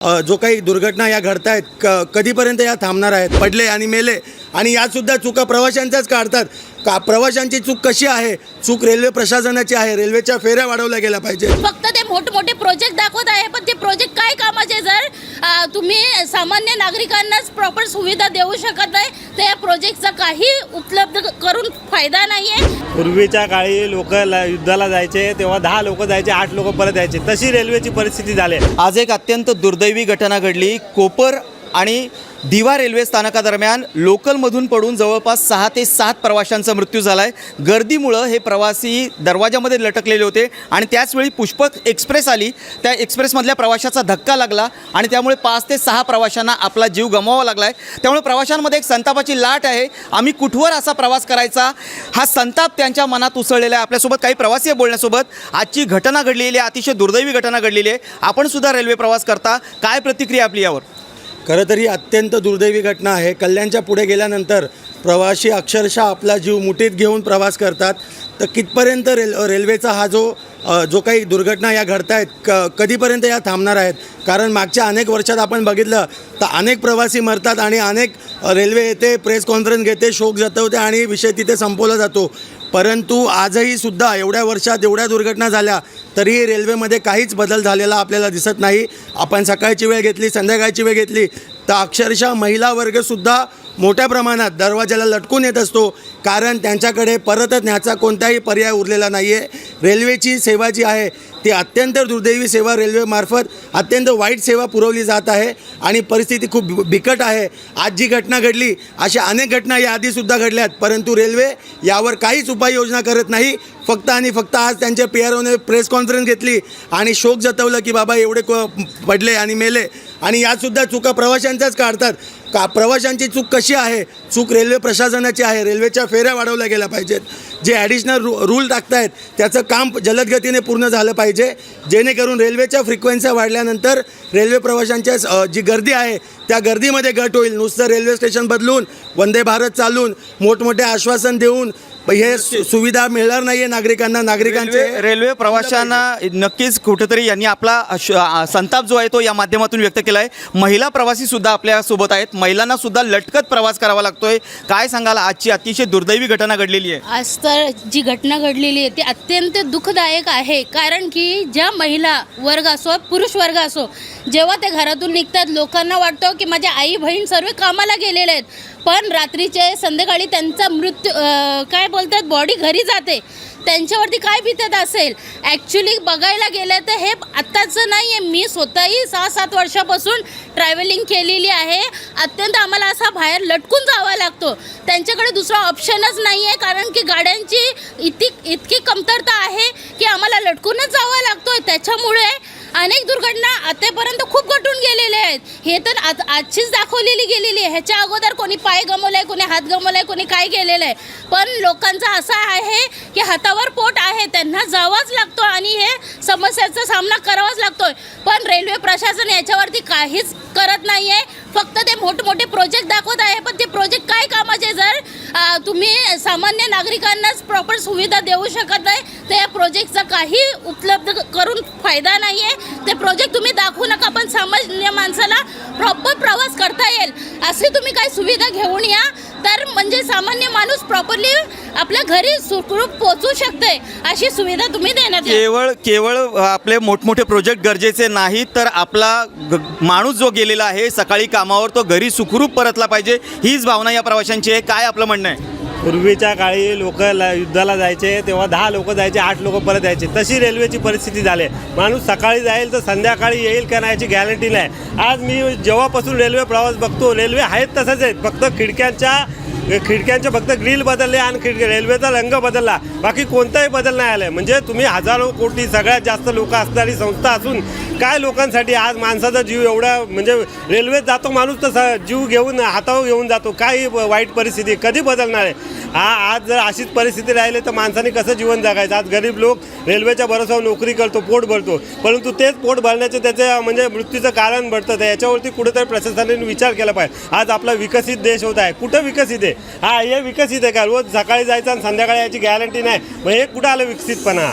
जो काही दुर्घटना या घडत आहेत क कधीपर्यंत या थांबणार आहेत पडले आणि मेले आणि यासुद्धा चुका प्रवाशांच्याच काढतात. का प्रवाशांची चूक कशी आहे? चूक रेल्वे प्रशासनाची आहे. रेल्वेच्या फेऱ्या वाढवल्या गेल्या पाहिजे फक्त ते मोठमोठे प्रोजेक्ट दाखवत आहे पण ते प्रोजेक्ट काय कामाचे जर अ, तुम्ही सामान्य नागरिकांनाच प्रॉपर सुविधा देऊ शकत नाही तर या प्रोजेक्टचा काही उपलब्ध करून फायदा नाही आहे पूर्वीच्या काळी लोक युद्धाला जायचे तेव्हा दहा लोक जायचे आठ लोक परत यायचे. तशी रेल्वेची परिस्थिती झाली आज एक अत्यंत दुर्दैवी घटना घडली. कोपर आणि दिवा रेल्वे स्थानकादरम्यान लोकलमधून पडून जवळपास सहा ते सात प्रवाशांचा मृत्यू झाला आहे गर्दीमुळं हे प्रवासी दरवाजामध्ये लटकलेले होते आणि त्याचवेळी पुष्पक एक्सप्रेस आली. त्या एक्सप्रेसमधल्या प्रवाशाचा धक्का लागला आणि त्यामुळे पाच ते सहा प्रवाशांना आपला जीव गमवावा लागला आहे त्यामुळे प्रवाशांमध्ये एक संतापाची लाट आहे. आम्ही कुठवर असा प्रवास करायचा? हा संताप त्यांच्या मनात उसळलेला आहे. आपल्यासोबत काही प्रवासी बोलण्यासोबत. आजची घटना घडलेली आहे. अतिशय दुर्दैवी घटना घडलेली आहे. आपण सुद्धा रेल्वे प्रवास करता. काय प्रतिक्रिया आपली यावर? खरं तर ही अत्यंत दुर्दैवी घटना आहे. कल्याणच्या पुढे गेल्यानंतर प्रवासी अक्षरशः आपला जीव मुठीत घेऊन प्रवास करतात. तर कितपर्यंत रेल रेल्वेचा हा जो जो काही दुर्घटना या घडत आहेत क कधीपर्यंत या थांबणार आहेत? कारण मागच्या अनेक वर्षात आपण बघितलं तर अनेक प्रवासी मरतात आणि अनेक रेल्वे येते प्रेस कॉन्फरन्स घेते शोक जतवते आणि विषय तिथे संपवला जातो. परंतु आजही सुद्धा एवढ्या वर्षात एवढ्या दुर्घटना झाल्या तरीही रेल्वेमध्ये काहीच बदल झालेला आपल्याला दिसत नाही. आपण सकाळची वेळ घेतली संध्याकाळची वेळ घेतली तर अक्षरशः महिला वर्गसुद्धा मोठ्या प्रमाणात दरवाजाला लटकून येत असतो कारण त्यांच्याकडे परतच न्याचा कोणताही पर्याय उरलेला नाही आहे रेल्वेची सेवा जी आहे ती अत्यंत दुर्दैवी सेवा रेल्वेमार्फत अत्यंत वाईट सेवा पुरवली जात आहे आणि परिस्थिती खूप बिकट आहे. आज जी घटना घडली अशा अनेक घटना या आधीसुद्धा घडल्यात परंतु रेल्वे यावर काहीच उपाययोजना करत नाही. फक्त आणि फक्त आज त्यांच्या पी आर ओने प्रेस कॉन्फरन्स घेतली आणि शोक जतवलं की बाबा एवढे क पडले आणि मेले. आणि यासुद्धा चुका प्रवाशांच्याच काढतात. का प्रवाशांची चूक कशी आहे? चूक रेल्वे प्रशासनाची आहे. रेल्वेच्या फेऱ्या वाढवल्या गेल्या पाहिजेत. जे ॲडिशनल रू रूल टाकतायत त्याचं काम जलदगतीने पूर्ण झालं पाहिजे. जेणेकरून रेल्वेच्या फ्रिक्वेन्सी वाढल्यानंतर रेल्वे प्रवाशांच्या जी गर्दी आहे त्या गर्दीमध्ये घट होईल. नुसतं रेल्वे स्टेशन बदलून वंदे भारत चालून मोठमोठे आश्वासन देऊन हे सु- सुविधा मिळणार नाही आहे नागरिकांना. नागरिकांचे रेल्वे प्रवाशांना नक्कीच कुठेतरी यांनी आपला श- संताप जो आहे तो या माध्यमातून व्यक्त केला आहे महिला प्रवासी सुद्धा आपल्यासोबत आहेत. महिलांना सुद्धा लटकत प्रवास करावा लागतोय. काय सांगाल? आजची अतिशय दुर्दैवी घटना घडलेली आहे. आज तर जी घटना घडलेली आहे ती अत्यंत दुःखदायक आहे. कारण की ज्या महिला वर्ग असो पुरुष वर्ग असो जेव्हा ते घरातून निघतात लोकांना वाटतं की माझ्या आई बहीण सर्व कामाला गेलेले आहेत. पण रात्रीचे संध्याकाळी त्यांचा मृत्यू काय बोलतात बॉडी घरी जाते. त्यांच्यावरती काय बितत असेल? ॲक्च्युली बघायला गेलं तर हे आत्ताचं नाही आहे मी स्वतःही सहा सात वर्षापासून ट्रॅव्हलिंग केलेली आहे. अत्यंत आम्हाला असा बाहेर लटकून जावा लागतो. त्यांच्याकडे दुसरा ऑप्शनच नाही आहे कारण की गाड्यांची इतकी इतकी कमतरता आहे की आम्हाला लटकूनच जावं लागतो त्याच्यामुळे अनेक दुर्घटना आतापर्यंत खूप घट हे तर आज आजचीच दाखवलेली गेलेली आहे. ह्याच्या अगोदर कोणी पाय गमवलाय कोणी हात गमवलाय कोणी काय गेलेलं आहे पण लोकांचा असा आहे की हातावर पोट आहे त्यांना जावंच लागतो आणि हे समस्याचा सामना करावाच लागतोय. पण रेल्वे प्रशासन याच्यावरती काहीच करत नाही आहे फक्त ते मोठमोठे प्रोजेक्ट दाखवत आहे पण ते प्रोजेक्ट काय कामाचे जर तुम्ही सामान्य नागरिकांनाच प्रॉपर सुविधा देऊ शकत नाही. तर या प्रोजेक्टचा काही उपलब्ध करून फायदा नाही आहे ते प्रोजेक्ट तुम्ही दाखवू नका पण सामान्य माणसाला प्रॉपर प्रवास करता येईल. असे तुम्ही काही सुविधा घेऊन या. तर म्हणजे सामान्य माणूस प्रॉपरली आपल्या घरी सुखरूप पोचू शकते अशी सुविधा तुम्ही देण्यात या. केवळ केवळ आपले मोठमोठे प्रोजेक्ट गरजेचे नाहीत तर आपला ग- माणूस जो गेलेला आहे सकाळी कामावर तो घरी सुखरूप परतला पाहिजे हीच भावना या प्रवाशांची आहे. काय आपलं म्हणणं आहे? पूर्वीच्या काळी लोक युद्धाला जायचे तेव्हा दहा लोक जायचे आठ लोक परत यायचे. तशी रेल्वेची परिस्थिती झाली. आहे. माणूस सकाळी जाईल तर संध्याकाळी येईल का नाही याची गॅरंटी नाही. आज मी जेव्हापासून रेल्वे प्रवास बघतो रेल्वे आहेत तसंच आहेत. फक्त खिडक्यांच्या खिडक्यांचे फक्त ग्रिल बदलले आणि खिडक्या रेल्वेचा रंग बदलला. बाकी कोणताही बदल नाही आला म्हणजे तुम्ही हजारो कोटी सगळ्यात जास्त लोक असणारी संस्था असून काय लोकांसाठी आज माणसाचा जीव एवढा म्हणजे रेल्वेत जातो माणूस तर जीव घेऊन हातावर घेऊन जातो. काही वाईट परिस्थिती कधी बदलणार आहे? हा आज जर अशीच परिस्थिती राहिली तर माणसाने कसं जीवन जगायचं? आज गरीब लोक रेल्वेच्या भरोसावर नोकरी करतो पोट भरतो. परंतु तेच पोट भरण्याचे त्याचे म्हणजे मृत्यूचं कारण भरतं तर याच्यावरती कुठेतरी प्रशासनाने विचार केला पाहिजे. आज आपला विकसित देश होत आहे. कुठं विकसित आहे? हा हे विकसित आहे का? रोज सकाळी जायचं आणि संध्याकाळी याची गॅरंटी नाही. मग हे कुठं आलं विकसितपणा?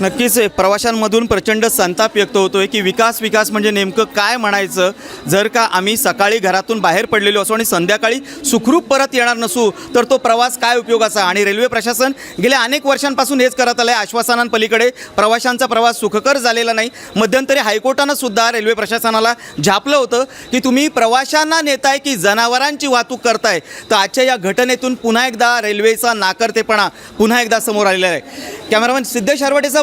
नक्कीच प्रवाशांमधून प्रचंड संताप व्यक्त होतो आहे की विकास विकास म्हणजे नेमकं काय म्हणायचं? जर का आम्ही सकाळी घरातून बाहेर पडलेलो असू आणि संध्याकाळी सुखरूप परत येणार नसू तर तो प्रवास काय उपयोगाचा आणि रेल्वे प्रशासन गेल्या अनेक वर्षांपासून हेच करत आलं आहे आश्वासनांपलीकडे प्रवाशांचा प्रवास सुखकर झालेला नाही. मध्यंतरी हायकोर्टानं सुद्धा रेल्वे प्रशासनाला झापलं होतं की तुम्ही प्रवाशांना नेताय की जनावरांची वाहतूक करताय? तर आजच्या या घटनेतून पुन्हा एकदा रेल्वेचा नाकर्तेपणा पुन्हा एकदा समोर आलेला आहे. कॅमेरामॅन सिद्धेश हरवटेचा